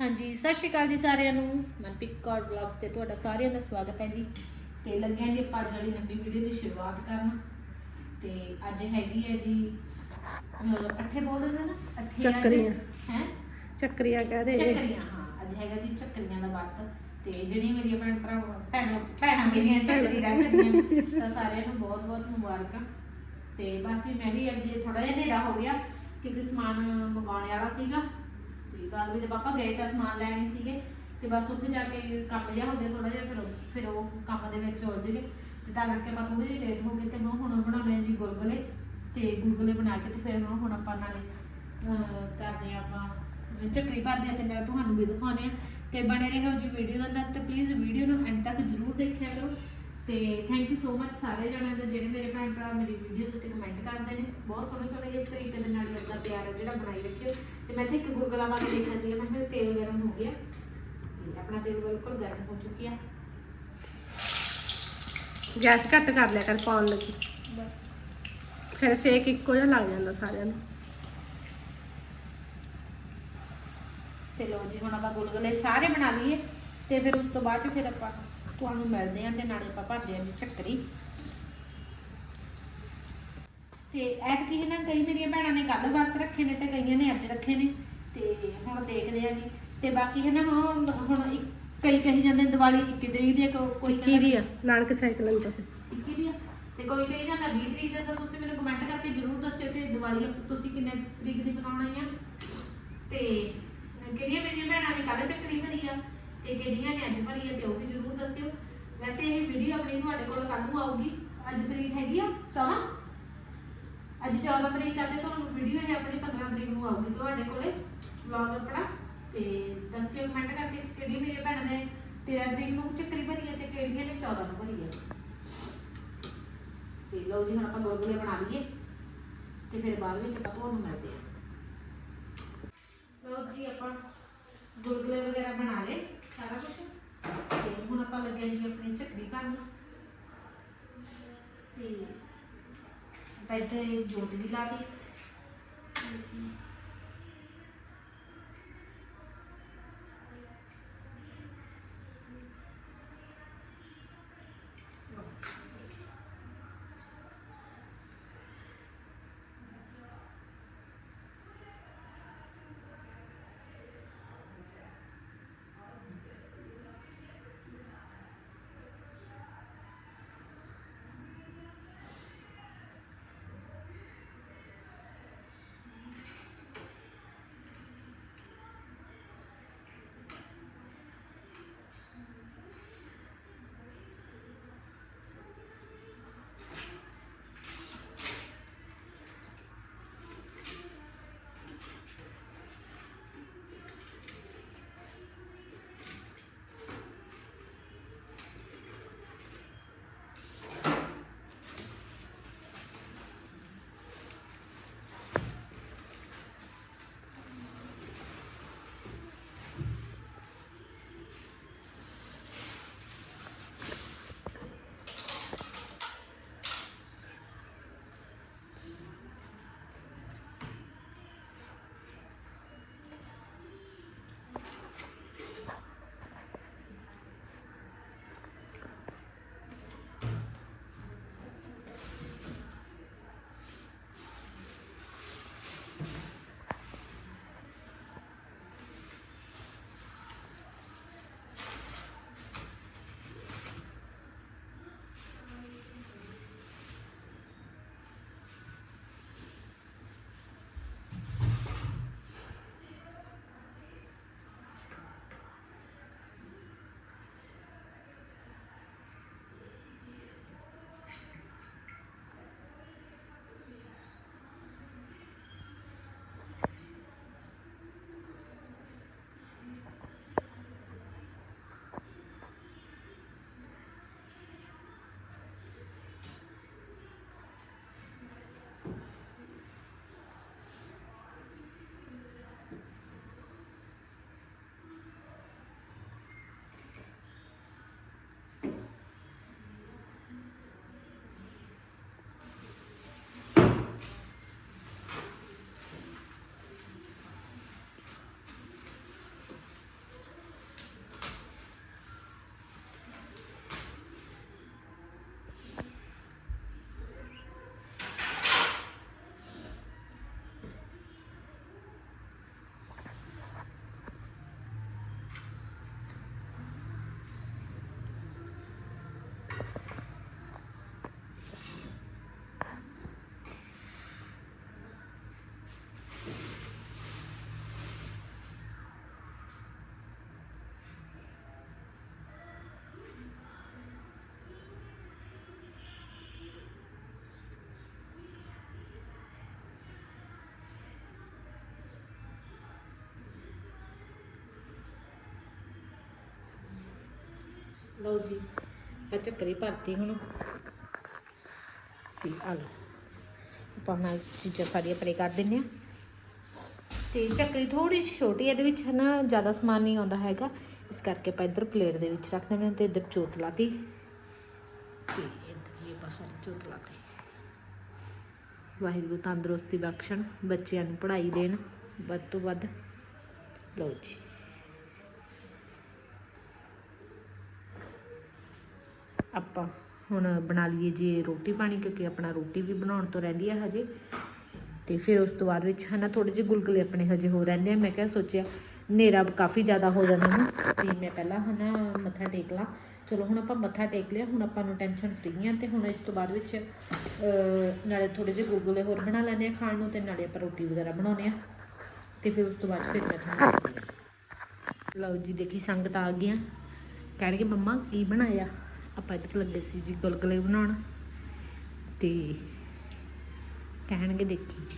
ਹਾਂਜੀ ਸਤਿ ਸ਼੍ਰੀ ਅਕਾਲ ਜੀ ਸਾਰਿਆਂ ਨੂੰ। ਮਨਪ੍ਰੀਤ ਕੌਰ ਵਲੌਗ ਤੇ ਤੁਹਾਡਾ ਸਾਰਿਆਂ ਦਾ ਸਵਾਗਤ ਹੈ ਜੀ। ਤੇ ਲੱਗਿਆ ਜੀ ਆਪਾਂ ਅੱਜ ਵਾਲੀ ਨਵੀਂ ਵੀਡੀਓ ਦੀ ਸ਼ੁਰੂਆਤ ਕਰਨ। ਤੇ ਅੱਜ ਹੈਗੀ ਹੈ ਜੀ ਅੱਠੇ ਬੋਲ ਦਿੰਦੇ ਨਾ? ਅੱਠੇ ਚੱਕਰੀਆਂ। ਹੈ? ਚੱਕਰੀਆਂ ਕਹਿ ਰਹੇ ਇਹ। ਚੱਕਰੀਆਂ ਹਾਂ। ਅੱਜ ਹੈਗਾ ਜੀ ਚੱਕਰੀਆਂ ਦਾ ਵਰਤ। ਤੇ ਜਿਹੜੀਆਂ ਮੇਰੀਆਂ ਭੈਣ ਭਰਾ ਭੈਣ ਭੈਣਾਂ ਮੇਰੀਆਂ ਚੱਕਰੀ ਰੱਖਦੀਆਂ ਤਾਂ ਸਾਰਿਆਂ ਨੂੰ ਬਹੁਤ ਬਹੁਤ ਮੁਬਾਰਕਾਂ। ਤੇ ਬਸ ਮੈਂ ਵੀ ਅੱਜ ਥੋੜਾ ਜਿਹਾ ਹਨੇਰਾ ਹੋ ਗਿਆ ਕਿਉਂਕਿ ਸਮਾਨ ਮੰਗਾਉਣ ਵਾਲਾ ਸੀਗਾ। ਤੇ ਗੱਲ ਵੀ ਦੇ ਪਾਪਾ ਗਏ ਤਾਂ ਸਮਾਨ ਲੈਣੇ ਸੀਗੇ ਤੇ ਬਸ ਉੱਥੇ ਜਾ ਕੇ ਕੰਮ ਜਿਹਾ ਹੋ ਗਿਆ ਥੋੜਾ ਜਿਹਾ ਫਿਰ ਉਹ- ਫਿਰ ਉਹ ਕੰਮ ਦੇ ਵਿੱਚ ਉਲਝ ਗਏ। ਤੇ ਤਾਂ ਕਰਕੇ ਆਪਾਂ ਥੋੜੀ ਜਿਹੀ ਲੇਟ ਹੋ ਗਏ ਤੇ ਮੈਂ ਹੁਣ ਬਣਾਉਣੇ ਆ ਜੀ ਗੁਲਗੁਲੇ ਤੇ ਗੁਲਗੁਲੇ ਬਣਾ ਕੇ ਤੇ ਫਿਰ ਮੈਂ ਹੁਣ ਆਪਾਂ ਨਾਲੇ ਅਹ, ਕਰਦੇ ਆ ਆਪਾਂ ਚੱਕਰੀ ਭਰਦੇ ਆ ਤੇ ਨਾਲ ਤੁਹਾਨੂੰ ਵੀ ਦਿਖਾਉਂਦੇ ਆ ਤੇ ਬਣੇ ਰਹੋ ਜੀ ਵੀਡੀਓ ਦੇ ਅੰਦਰ ਤੇ ਪਲੀਜ਼ ਵੀਡੀਓ ਨੂੰ ਐਂਡ ਤੱਕ ਜਰੂਰ ਦੇਖਿਆ ਕਰੋ ਤੇ ਥੈਂਕ ਯੂ ਸੋ ਮਚ ਸਾਰੇ ਜਣਿਆਂ ਦਾ ਜਿਹੜੇ ਮੇਰੇ ਭੈਣ ਭਰਾ ਮੇਰੀ ਵੀਡੀਓਜ਼ ਉੱਤੇ ਕਮੈਂਟ ਕਰਦੇ ਨੇ। ਬਹੁਤ ਸੋਹਣੇ ਸੋਹਣੇ ਇਸ ਤਰੀਕੇ ਦੇ ਨਾਲ ਆਪਣਾ ਪਿਆਰ ਹੈ ਜਿਹੜਾ ਬਣਾਈ ਰੱਖਿਓ। ਤੇ ਮੈਂ ਇੱਥੇ ਇੱਕ ਗੁਰਗਲਾ ਕੇ ਦੇਖਿਆ ਸੀ ਮੈਂ ਕਿਹਾ ਤੇਲ ਗਰਮ ਹੋ ਗਿਆ। ਤੇ ਆਪਣਾ ਤੇਲ ਬਿਲਕੁਲ ਗਰਮ ਹੋ ਚੁੱਕਿਆ। ਗੈਸ ਘੱਟ ਕਰ ਲਿਆ ਕਰ ਪਾਉਣ ਲੱਗੀ। ਬਸ। ਫਿਰ ਸੇਕ ਇੱਕੋ ਜਿਹਾ ਲੱਗ ਜਾਂਦਾ ਸਾਰਿਆਂ ਨੂੰ। ਤੇ ਲੋ ਜੀ ਹੁਣ ਆਪਾਂ ਗੁਲਗੁਲੇ ਸਾਰੇ ਬਣਾ ਲਈਏ ਤੇ ਫਿਰ ਉਸ ਤੋਂ ਬਾਅਦ ਫਿਰ ਆਪਾਂ ਤੁਹਾਨੂੰ ਮਿਲਦੇ ਆਂ ਤੇ ਨਾਲੇ ਆਪਾਂ ਭਰਦੇ ਆਂ ਚੱਕਰੀ। ਤੇ ਐਤਕੀ ਹੈ ਨਾ ਕਈ ਮੇਰੀਆਂ ਭੈਣਾਂ ਨੇ ਕੱਲ ਵਰਤ ਰੱਖੇ ਨੇ ਤੇ ਕਈਆਂ ਨੇ ਅੱਜ ਰੱਖੇ ਨੇ ਤੇ ਹੁਣ ਦੇਖਦੇ ਆਂ ਜੀ। ਤੇ ਬਾਕੀ ਹੈ ਨਾ ਹੁਣ ਹੁਣ ਇੱਕ- ਕਈ ਕਹੀ ਜਾਂਦੇ ਨੇ ਦੀਵਾਲੀ 21 ਤਰੀਕ ਦੀ ਕੋ- ਕੋਈ ਕੀ ਦੀ ਆ ਨਾਨਕ ਸਾਈਕਲ ਲਈ ਤੁਸੀਂ 21 ਦੀ ਆ? ਤੇ ਕੋਈ ਕਹੀ ਜਾਂਦਾ 20 ਤਰੀਕ ਦਾ ਤਾਂ ਤੁਸੀਂ ਮੈਨੂੰ ਕਮੈਂਟ ਕਰਕੇ ਜਰੂਰ ਦੱਸਿਓ ਕਿ ਦੀਵਾਲੀ ਤੁਸੀਂ ਕਿੰਨੇ ਤਰੀਕ ਦੀ ਮਨਾਉਣੀ ਆ। ਤੇ ਕਿਹੜੀਆਂ ਮੇਰੀਆਂ ਭੈਣਾਂ ਨੇ ਕੱਲ ਚੱਕਰੀ ਭਰੀ ਆ? ਤੇ ਕਿਹੜੀਆਂ ਨੇ ਅੱਜ ਭਰੀ ਆ ਤੇ ਉਹ ਵੀ ਜਰੂਰ ਦੱਸਿਓ। ਵੈਸੇ ਇਹ ਵੀਡੀਓ ਆਪਣੀ ਤੁਹਾਡੇ ਕੋਲ ਕੱਲ ਨੂੰ ਆਊਗੀ। ਅੱਜ ਤਰੀਕ ਹੈਗੀ ਆ 14 ਅੱਜ 14 ਤਰੀਕ ਆ ਤੇ ਤੁਹਾਨੂੰ ਵੀਡੀਓ ਇਹ ਆਪਣੀ 15 ਤਰੀਕ ਨੂੰ ਆਊਗੀ ਤੁਹਾਡੇ ਕੋਲੇ। ਵਲੌਗ ਆਪਣਾ। ਤੇ ਦੱਸਿਓ ਕਮੈਂਟ ਕਰਕੇ ਕਿਹੜੀ ਮੇਰੀ ਭੈਣ ਨੇ 13 ਤਰੀਕ ਨੂੰ ਚੱਕਰੀ ਭਰੀ ਆ ਤੇ ਕਿਹੜੀਆਂ ਨੇ 14 ਨੂੰ ਭਰੀ ਆ। ਤੇ ਲਓ ਜੀ, ਹੁਣ ਆਪਾਂ ਗੁਲਗੁਲੇ ਬਣਾ ਲਈਏ। ਤੇ ਫਿਰ ਬਾਅਦ ਵਿੱਚ ਆਪਾਂ ਤੁਹਾਨੂੰ ਮਿਲਦੇ ਹਾਂ। ਲਓ ਜੀ, ਆਪਾਂ ਗੁਲਗੁਲੇ ਵਗੈਰਾ ਬਣਾ ਲਏ। ਸਾਰਾ ਕੁਝ ਤੇ ਹੁਣ ਆਪਾਂ ਲੱਗਿਆ ਜੀ ਆਪਣੀ ਚੱਕਰੀ ਕਰਨ ਤੇ ਬੈਠੇ ਜੋਤ ਵੀ ਲਾ ਦੀ ਲਓ ਜੀ ਆ ਚੱਕਰੀ ਭਰਤੀ ਹੁਣ। ਤੇ ਆ ਲਓ, ਆਪਾਂ ਹੁਣ ਆਹ ਚੀਜ਼ਾਂ ਸਾਰੀਆਂ ਪਰੇ ਕਰ ਦਿੰਨੇ ਆ ਤੇ ਚੱਕਰੀ ਥੋੜੀ ਛੋਟੀ ਇਹਦੇ ਵਿੱਚ ਹੈ ਨਾ ਜ਼ਿਆਦਾ ਸਮਾਨ ਨਹੀਂ ਆਉਂਦਾ ਹੈਗਾ। ਇਸ ਕਰਕੇ ਆਪਾਂ ਇੱਧਰ ਪਲੇਟ ਦੇ ਵਿੱਚ ਰੱਖ ਦਿੰਦੇ ਹਾਂ ਤੇ ਇੱਧਰ ਚੋਤ ਲਾਤੀ ਤੇ ਇੱਧਰ ਵੀ ਆਪਾਂ ਸਾਰੀ ਚੋਤ ਲਾਤੀ ਵਾਹਿਗੁਰੂ ਤੰਦਰੁਸਤੀ ਬਖਸ਼ਣ, ਬੱਚਿਆਂ ਨੂੰ ਪੜ੍ਹਾਈ ਦੇਣ, ਵੱਧ ਤੋਂ ਵੱਧ। ਲਓ ਜੀ। ਆਪਾਂ ਹੁਣ ਬਣਾ ਲਈਏ ਜੀ ਰੋਟੀ ਪਾਣੀ, ਕਿਉਂਕਿ ਆਪਣਾ ਰੋਟੀ ਵੀ ਬਣਾਉਣ ਤੋਂ ਰਹਿੰਦੀ ਹੈ ਹਜੇ। ਤੇ ਫਿਰ ਉਸ ਤੋਂ ਬਾਅਦ ਵਿੱਚ ਹਨਾ ਥੋੜੇ ਜਿਹੇ ਗੁਲਗੁਲੇ ਆਪਣੇ ਹਜੇ ਹੋ ਰਹਿੰਦੇ ਆ। ਮੈਂ ਕਿਹਾ ਸੋਚਿਆ ਹਨੇਰਾ ਕਾਫੀ ਜ਼ਿਆਦਾ ਹੋ ਜਾਣਾ ਨਾ, ਤੇ ਮੈਂ ਪਹਿਲਾਂ ਹਨਾ ਮੱਥਾ ਟੇਕ ਲਾਂ। ਚਲੋ ਹੁਣ ਆਪਾਂ ਮੱਥਾ ਟੇਕ ਲਿਆ, ਹੁਣ ਆਪਾਂ ਨੂੰ ਟੈਨਸ਼ਨ ਫਰੀ ਆ ਤੇ ਹੁਣ ਇਸ ਤੋਂ ਬਾਅਦ ਵਿੱਚ ਨਾਲੇ ਥੋੜੇ ਜਿਹੇ ਗੁਲਗੁਲੇ ਹੋਰ ਬਣਾ ਲੈਂਦੇ ਆ ਖਾਣ ਨੂੰ ਤੇ ਨਾਲੇ ਆਪਾਂ ਰੋਟੀ ਵਗੈਰਾ ਬਣਾਉਨੇ ਆ। ਤੇ ਫਿਰ ਉਸ ਤੋਂ ਬਾਅਦ ਫਿਰ ਮੈਂ ਤੁਹਾਨੂੰ ਲਓ ਜੀ, ਦੇਖੀ ਸੰਗਤ ਆ ਗਈਆਂ। ਕਹਿਣਗੇ, ਮੰਮਾ, ਕੀ ਬਣਾਇਆ? ਆਪਾਂ ਇੱਧਰ ਲੱਗੇ ਸੀ ਜੀ ਗੁਲਗੁਲੇ ਬਣਾਉਣ। ਤੇ ਕਹਿਣਗੇ ਦੇਖੀ।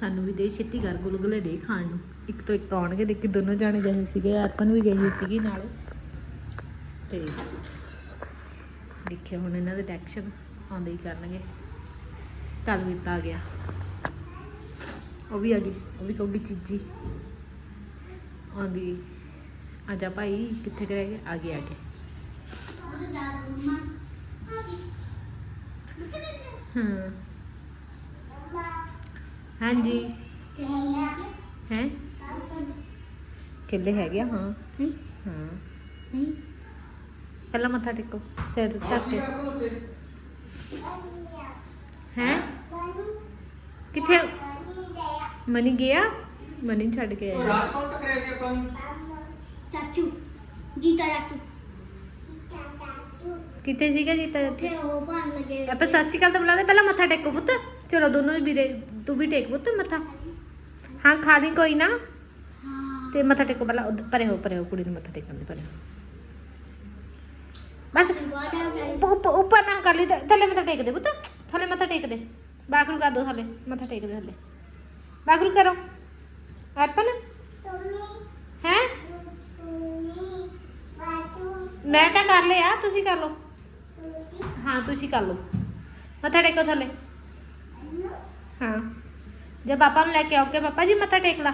ਸਾਨੂੰ ਵੀ ਦੇ, ਛੇਤੀ ਕਰ ਗੁਲਗੁਲੇ ਦੇ ਖਾਣ ਨੂੰ। ਇੱਕ ਤੋਂ ਇੱਕ ਆਉਣਗੇ, ਦੇਖੀ ਦੋਨੋਂ ਜਾਣੇ ਗਏ ਸੀਗੇ, ਅਰਪਨ ਵੀ ਗਈ ਹੋਈ ਸੀਗੀ ਨਾਲ। ਤੇ ਦੇਖਿਆ ਹੁਣ ਇਹਨਾਂ ਦੇ ਟੈਕਸ਼ਨ ਆਉਂਦੇ ਹੀ ਕਰਨਗੇ। ਕੱਲ ਵੀ ਆ ਗਿਆ। ਉਹ ਵੀ ਆ ਗਈ, ਉਹ ਵੀ ਕਹੂਗੀ, ਚੀਜੀ। ਆਉਂਦੀ ਆਜਾ ਭਾਈ, ਕਿੱਥੇ ਰਹਿ ਗਏ? ਆ ਗਏ ਆ ਗਏ। ਹਾਂ। ਹਾਂਜੀ। ਹੈ? ਕਿੱਲੇ ਹੈਗੇ ਆ, ਹਾਂ। ਹਮ, ਹਾਂ। ਹਮ। ਪਹਿਲਾਂ ਮੱਥਾ ਟੇਕੋ ਸਿਰ ਤੇ ਧਰ ਕੇ। ਹੈ? ਕਿੱਥੇ? ਮਨੀ ਗਿਆ? ਮਨੀ ਨੂੰ ਛੱਡ ਕੇ ਆਇਆ। ਚਾਚੂ ਜੀਤਾ ਚਾਚੂ। ਕਿੱਥੇ ਸੀਗਾ ਜੀ ਤਾਂ ਉੱਥੇ ਉਹ ਬਣ ਲੱਗੇ ਆਪਾਂ ਸਤਿ ਸ਼੍ਰੀ ਅਕਾਲ ਤਾਂ ਬੁਲਾਦੇ ਪਹਿਲਾਂ ਮੱਥਾ ਟੇਕੋ ਪੁੱਤ। ਚਲੋ ਦੋਨੋਂ ਵੀਰੇ ਤੂੰ ਵੀ ਟੇਕ ਪੁੱਤ ਮੱਥਾ। ਹਾਂ ਖਾ ਲਈ ਕੋਈ ਨਾ। ਤੇ ਮੱਥਾ ਟੇਕੋ ਪਹਿਲਾਂ ਉੱਧਰ ਪਰੇ ਹੋ ਪਰੇ ਹੋ ਕੁੜੀ ਨੂੰ ਮੱਥਾ ਟੇਕਣ ਦੇ ਪਰੇ ਹੋ। ਬਸ ਉੱਪ- ਉੱਪ- ਉੱਪਰ ਨਾ ਕਰ ਲਈ ਤੇ ਥੱਲੇ ਮੱਥਾ ਟੇਕ ਦੇ ਪੁੱਤ। ਥੱਲੇ ਮੱਥਾ ਟੇਕ ਦੇ। ਬਾਖਰੂ ਕਰ ਦੋ ਥੱਲੇ ਮੱਥਾ ਟੇਕ ਦੇ ਥੱਲੇ। ਬਾਖਰੂ ਕਰੋ। ਅਰਪਨ? ਹੈ? ਮੈਂ ਤਾਂ ਕਰ ਲਿਆ ਤੁਸੀਂ ਕਰ ਲਓ। ਹਾਂ, ਤੁਸੀਂ ਕਰ ਲਓ। ਮੱਥਾ ਟੇਕੋ ਥੱਲੇ। ਹਾਂ। ਜੇ ਪਾਪਾ ਨੂੰ ਲੈ ਕੇ ਆਓ, ਕਿ ਪਾਪਾ ਜੀ ਮੱਥਾ ਟੇਕ ਲਾ।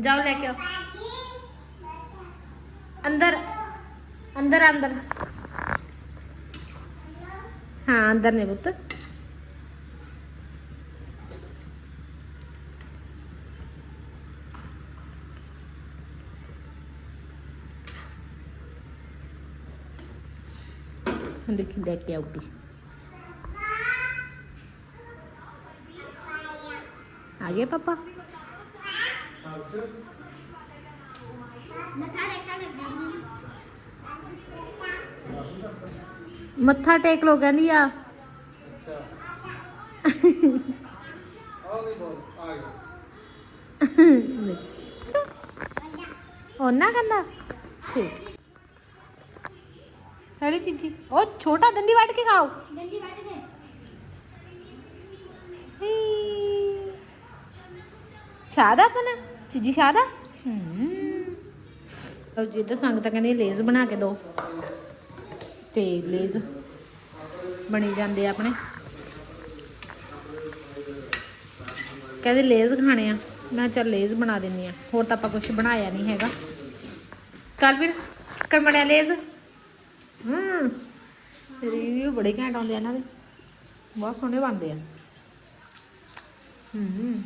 ਜਾਓ ਲੈ ਕੇ ਆਓ। ਅੰਦਰ ਅੰਦਰ ਅੰਦਰ। ਹਾਂ ਅੰਦਰ ਨੇ ਪੁੱਤ ਹੁਣ ਦੇਖੀ ਲੈ ਆ ਪਾਪਾ? ਮੱਥਾ ਟੇਕ ਲੋ ਕਹਿੰਦੀ ਆ। ਅੱਛਾ ਆਹ ਬੋਲ ਆ ਗਿਆ ਉਹਨਾਂ ਕਹਿੰਦਾ? ਠੀਕ। ਸਾਰੀ ਚੀਜ਼ੀ ਉਹ ਛੋਟਾ ਦੰਦੀ ਵੱਢ ਕੇ ਖਾਓ। ਡੰਡੀ ਵੱਢ ਕੇ ਸ਼ਾਦਾ ਪਨ ਚੀਜੀ ਸ਼ਾਦਾ? ਹੂੰ। ਲਓ ਜੀ ਤਾਂ ਸੰਗਤ ਕਹਿੰਦੀ ਲੇਜ਼ ਬਣਾ ਕੇ ਦਿਓ ਤੇ ਲੇਜ਼ ਬਣੀ ਜਾਂਦੇ ਆ ਆਪਣੇ। ਕਹਿੰਦੇ ਲੇਜ਼ ਖਾਣੇ ਆ। ਮੈਂ ਚੱਲ ਲੇਜ਼ ਬਣਾ ਦਿੰਨੀ ਆ। ਹੋਰ ਤਾਂ ਆਪਾਂ ਕੁਝ ਬਣਾਇਆ ਨਹੀਂ ਹੈਗਾ। ਕੱਲ ਵੀ ਕਰਮੜਿਆ ਲੇਜ਼। ਹੂੰ। ਰਿਵਿਊ ਬੜੇ ਘੈਂਟ ਆਉਂਦੇ ਆ ਇਹਨਾਂ ਦੇ। ਬਹੁਤ ਸੋਹਣੇ ਬਣਦੇ ਆ। ਹੂੰ।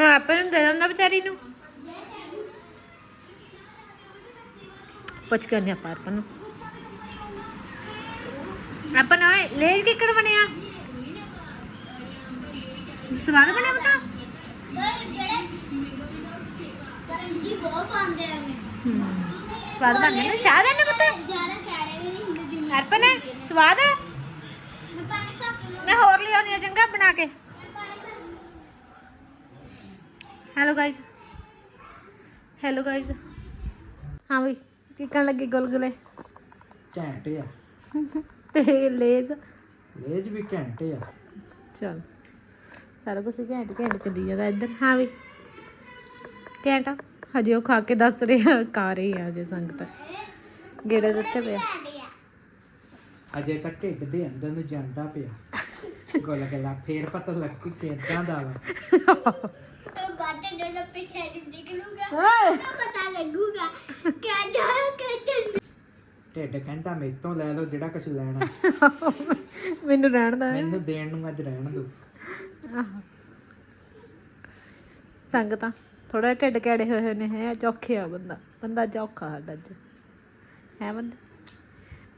ਹਾਂ, ਆਪਾਂ ਨੂੰ ਦੇ ਦਿੰਦਾ ਵਿਚਾਰੀ ਨੂੰ। ਪੁੱਛ ਕਰਨੇ ਆਪਾਂ ਆਪਾਂ ਨੂੰ। ਆਪਾਂ ਨਾ ਲੇਜ ਕਿੱਕੜ ਬਣਿਆ। ਸਵਾਦ ਬਣਿਆ ਬਤਾ। ਜਿਹੜੇ ਕਰੰਜੀ ਬਹੁਤ ਪਾਉਂਦੇ ਆ। ਸਵਾਦ ਬਣਿਆ ਨਾ ਸ਼ਾਦ ਹੈ ਨਾ ਪੁੱਤ? ਜ਼ਿਆਦਾ ਕੈੜੇ ਵੀ ਨਹੀਂ ਹੁੰਦੇ ਜਿੰਨੇ ਅਰਪਨ ਸਵਾਦ? ਹੈ ਮੈਂ ਪਾਣੀ ਪਾ ਕੇ ਮੈਂ ਹੋਰ ਲਿਆਉਣੀ ਆ ਚੰਗਾ ਬਣਾ ਕੇ। ਹੈਲੋ ਗਾਇਜ਼ ਹੈਲੋ ਗਾਇਜ਼ ਹਾਂ ਵੀ ਕੀ ਕਰਨ ਲੱਗੇ ਗੁਲਗੁਲੇ? ਘੈਂਟ ਆ। ਤੇ ਲੇਜ਼। ਲੇਜ ਵੀ ਘੈਂਟ ਆ। ਚਲ। ਸਾਰਾ ਕੁਝ ਘੈਂਟ ਘੈਂਟ ਚੱਲੀ ਜਾਂਦਾ ਇੱਧਰ। ਹਾਂ ਵੀ ਘੈਂਟ ਆ? ਹਜੇ ਉਹ ਖਾ ਕੇ ਦੱਸ ਰਿਹਾ ਖਾ ਰਹੀ ਆ ਅਜੇ ਸੰਗਤ। ਗੇੜੇ ਦਿੱਤੇ ਪਿਆ ਅਜੇ ਤੱਕ ਢਿੱਡ ਦੇ ਅੰਦਰ ਨੂੰ ਜਾਂਦਾ ਪਿਆ। ਗੋਲ ਗਲਾ ਫੇਰ ਪਤਾ ਲੱਗੂ ਕਿਦਾਂ ਦਾ ਵਾ। ਉਹ ਗਾਟੇ ਦੇ ਪਿੱਛੇ ਨੂੰ ਨਿਕਲੂਗਾ ਤਾਂ ਪਤਾ ਲੱਗੂਗਾ ਕਿਹਦਾ ਕਿਹਦਾ ਢਿੱਡ ਕਹਿੰਦਾ ਮੇਰੇ ਤੋਂ ਲੈ ਲਓ ਜਿਹੜਾ ਕੁਝ ਲੈਣਾ ਮੈਨੂੰ ਰਹਿਣ ਦਾ ਮੈਨੂੰ ਦੇਣ ਨੂੰ ਅੱਜ ਰਹਿਣ ਦਿਓ। ਸੰਗਤਾਂ। ਥੋੜਾ ਢਿੱਡ ਕੈੜੇ ਹੋਏ ਹੋਏ ਨੇ ਹੈ ਚੌਖੇ ਆ ਬੰਦਾ। ਬੰਦਾ ਚੌਖਾ ਸਾਡਾ ਅੱਜ। ਹੈ ਬੰਦਾ?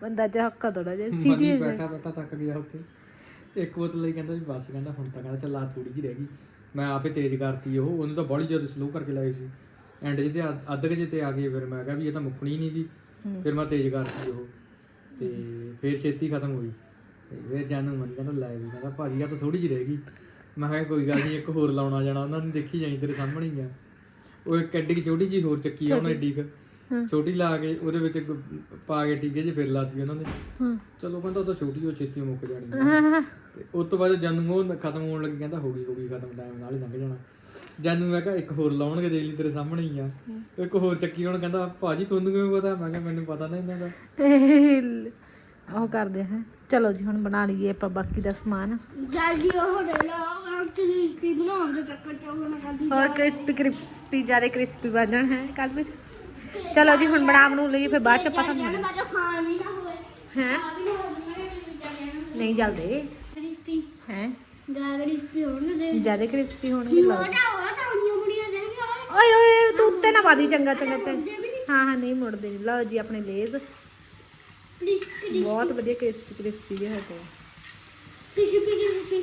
ਬੰਦਾ ਚੌਖਾ ਥੋੜਾ ਜਿਹਾ ਸੀਰੀਅਸ ਬੈਠਾ ਬੈਠਾ ਥੱਕ ਗਿਆ ਉੱਥੇ। ਇੱਕ ਬੋਤਲ ਲਈ ਕਹਿੰਦਾ ਵੀ ਬਸ ਕਹਿੰਦਾ ਹੁਣ ਤਾਂ ਕਹਿੰਦਾ ਚੱਲ ਆ ਥੋੜੀ ਜਿਹੀ ਰਹਿ ਗਈ। ਮੈਂ ਆਪੇ ਤੇਜ਼ ਕਰਤੀ ਉਹ ਉਹਨੂੰ ਤਾਂ ਬੜੀ ਜ਼ਿਆਦਾ ਸਲੋ ਕਰਕੇ ਲਾਈ ਸੀ। ਐਂਡ ਜਿਹੇ ਤੇ ਅੱਧ- ਕੁ ਜਿਹੇ ਤੇ ਆ ਗਈ ਫਿਰ ਮੈਂ ਕਿਹਾ ਵੀ ਇਹ ਤਾਂ ਮੁੱਕਣੀ ਨਹੀਂ ਜੀ ਫਿਰ ਮੈਂ ਤੇਜ਼ ਕਰਤੀ ਉਹ। ਤੇ ਫਿਰ ਛੇਤੀ ਖਤਮ ਹੋਈ। ਤੇ ਫਿਰ ਜਾਨੂੰ ਮਨ ਕਹਿੰਦਾ ਲੈ ਵੀ ਕਹਿੰਦਾ ਭਾਜੀ ਆ ਤਾਂ ਥੋੜੀ ਜਿਹੀ ਰਹਿ ਗਈ। ਮੈਂ ਕਿਹਾ ਕੋਈ ਗੱਲ ਨਹੀਂ ਇੱਕ ਹੋਰ ਲਾਉਣਾ ਜਾਣਾ ਉਹਨਾਂ ਨੇ ਦੇਖੀ ਜਾਈ ਤੇਰੇ ਸਾਹਮਣੇ ਹੀ ਆ। ਉਹ ਇੱਕ ਐਡੀ ਕੁ ਛੋਟੀ ਜੀ ਹੋਰ ਚੱਕੀ ਆ ਉਹਨੇ ਐਡੀ ਕੁ ਛੋਟੀ ਲਾ ਕੇ ਉਹਦੇ ਵਿੱਚ ਇੱਕ ਪਾ ਕੇ ਟੀਕੇ ਜੇ ਫਿਰ ਲਾਤੀ ਉਹਨਾਂ ਨੇ। ਹੂੰ। ਚਲੋ ਕਹਿੰਦਾ ਉਹ ਤਾਂ ਛੋਟੀ ਉਹ ਛੇਤੀ ਮੁੱਕ ਜਾਣੀ ਆ। ਤੇ ਉਸ ਤੋਂ ਬਾਅਦ ਜਦ ਉਹ ਖਤਮ ਹੋਣ ਲੱਗੀ ਕਹਿੰਦਾ ਹੋ ਗਈ ਹੋ ਗਈ ਖਤਮ ਟਾਈਮ ਨਾਲ ਹੀ ਲੰਘ ਜਾਣਾ। ਜਦ ਨੂੰ ਮੈਂ ਕਿਹਾ ਇੱਕ ਹੋਰ ਲਾਉਣਗੇ ਦੇਖ ਲਈ ਤੇਰੇ ਸਾਹਮਣੇ ਹੀ ਆ। ਇੱਕ ਹੋਰ ਚੱਕੀ ਹੁਣ ਕਹਿੰਦਾ ਭਾਜੀ ਤੁਹਾਨੂੰ ਕਿਵੇਂ ਪਤਾ? ਮੈਂ ਕਿਹਾ ਮੈਨੂੰ ਪਤਾ ਨਹੀਂ ਇਹਨਾਂ ਦਾ। ਉਹ ਕਰਦੇ ਹੈ। ਚਲੋ ਜੀ ਹੁਣ ਬਣਾ ਲਈਏ ਆਪਾਂ ਬਾਕੀ ਦਾ ਸਮਾਨ। ਜਲਦੀ ਉਹ ਲਾ ਐਕਚੁਅਲੀ ਕੀ ਬਣਾਉਣ ਦੇ ਚੱਕਰ ਚ ਉਹ ਨਾ ਕਰਦੀ ਹੋਰ ਕ੍ਰਿਸਪੀ ਕ੍ਰਿਸਪੀ ਜ਼ਿਆਦਾ ਕ੍ਰਿਸਪੀ ਬਣ ਜਾਣ ਹੈ। ਕੱਲ ਵੀ। ਚਲੋ ਜੀ ਹੁਣ ਬਣਾ ਬਣੂ ਲਈਏ ਫਿਰ ਬਾਅਦ ਚ ਪਤਾ ਜਾਨ ਨਹੀਂ ਬਾਜਾ ਖਾਣ ਵੀ ਨਾ ਹੋਵੇ। ਹੈ? ਨਹੀਂ ਜਲਦੇ। ਕ੍ਰਿਸਪੀ ਹੈ? ਗਾਗਰੀ ਕੀ ਹੋਣਗੇ। ਜ਼ਿਆਦਾ ਕ੍ਰਿਸਪੀ ਹੋਣਗੇ ਦੇਣਗੇ ਓਏ ਓਏ ਤੂੰ ਉੱਤੇ ਨਾ ਪਾਦੀ ਚੰਗਾ ਚੰਗਾ ਚੰਗਾ। ਹਾਂ ਹਾਂ ਨਹੀਂ ਮੁੜਦੇ। ਲਓ ਜੀ ਆਪਣੇ ਲੇਜ਼। ਬਹੁਤ ਵਧੀਆ ਕ੍ਰਿਸਪੀ ਕ੍ਰਿਸਪੀ ਜਿਹੇ ਆ। Crispy crispy